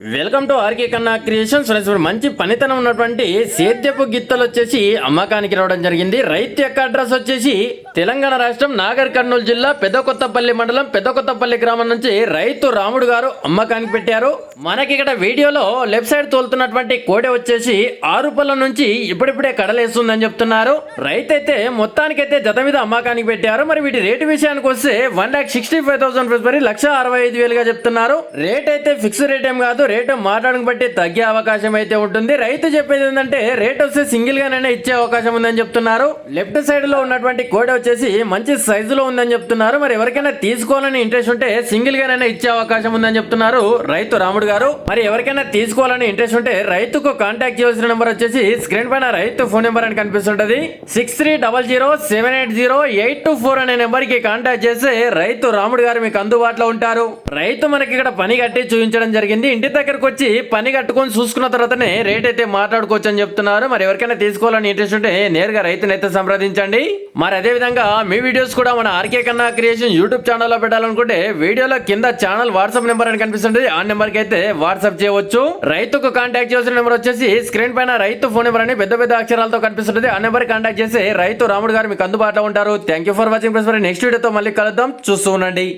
Welcome to R K Kanna creations friends. ఇప్పుడు మంచి పనితనం ఉన్నటువంటి సేద్యపు గిత్తలు వచ్చేసి అమ్మకానికి రావడం జరిగింది. రైతు యొక్క అడ్రస్ వచ్చేసి తెలంగాణ రాష్ట్రం నాగర్ కర్నూలు జిల్లా పెద్ద కొత్తపల్లి మండలం పెద్ద కొత్తపల్లి గ్రామం నుంచి రైతు రాముడు గారు అమ్మకానికి పెట్టారు. మనకి ఇక్కడ వీడియోలో లెఫ్ట్ సైడ్ తోలుతున్నటువంటి కోడె వచ్చేసి ఆరు పళ్ళ నుంచి ఇప్పుడిప్పుడే కడలేస్తుందని చెప్తున్నారు. రైతు అయితే మొత్తానికైతే జత మీద అమ్మకానికి పెట్టారు. మరి వీటి రేటు విషయానికి వస్తే one lakh sixty five thousand rupees. మరి లక్ష అరవై ఐదు వేలుగా చెప్తున్నారు. రేట్ అయితే ఫిక్స్ రేట్ ఏం కాదు. రేటు మాట్లాడడం బట్టి తగ్గే అవకాశం అయితే ఉంటుంది. రైతు చెప్పేది ఏంటంటే రేట్ వస్తే సింగిల్ గానే ఇచ్చే అవకాశం ఉందని చెప్తున్నారు. లెఫ్ట్ సైడ్లో ఉన్నటువంటి కోడె వచ్చేసి మంచి సైజులో ఉందని చెప్తున్నారు. మరి ఎవరికైనా తీసుకోవాలని ఇంట్రెస్ట్ ఉంటే సింగిల్ గానైనా ఇచ్చే అవకాశం ఉందని చెప్తున్నారు రైతు రాముడు గారు. మరి ఎవరికైనా తీసుకోవాలని ఇంట్రెస్ట్ ఉంటే రైతుకు కాంటాక్ట్ చేయాల్సిన నెంబర్ వచ్చేసి స్క్రీన్ పైన రైతు ఫోన్ నెంబర్ అని కనిపిస్తుంటది. Six three double zero seven eight zero eight two four అనే నెంబర్కి కాంటాక్ట్ చేస్తే రైతు రాముడు గారు మీకు అందుబాటులో ఉంటారు. రైతు మనకి ఇక్కడ పని కట్టి చూపించడం జరిగింది. ఇంటి దగ్గరకు వచ్చి పని కట్టుకొని చూసుకున్న తర్వాతనే రేట్ అయితే మాట్లాడుకోవచ్చు అని చెప్తున్నారు. మరి ఎవరికైనా తీసుకోవాలని ఇంట్రెస్ట్ ఉంటే నేరుగా రైతునైతే సంప్రదించండి. మరి అదే విధంగా మీ వీడియోస్ కూడా మన ఆర్కే కన్నా క్రియేషన్ యూట్యూబ్ ఛానల్లో పెట్టాలనుకుంటే వీడియోలో కింద ఛానల్ వాట్సాప్ నెంబర్ అని కనిపిస్తుంది. ఆ నెంబర్కి అయితే వాట్సాప్ చేయవచ్చు. రైతుకు కాంటాక్ట్ చేయాల్సిన నెంబర్ వచ్చేసి స్క్రీన్ పైన రైతు ఫోన్ నెంబర్ అని పెద్ద పెద్ద అక్షరాలతో కనిపిస్తుంది. ఆ నెంబర్ కాంటాక్ట్ చేసి రైతు రాముడు గారు మీకు అందుబాటులో ఉంటారు. Thank you for watching next వీడియోతో మళ్ళీ కలుద్దాం. చూస్తూ ఉండండి.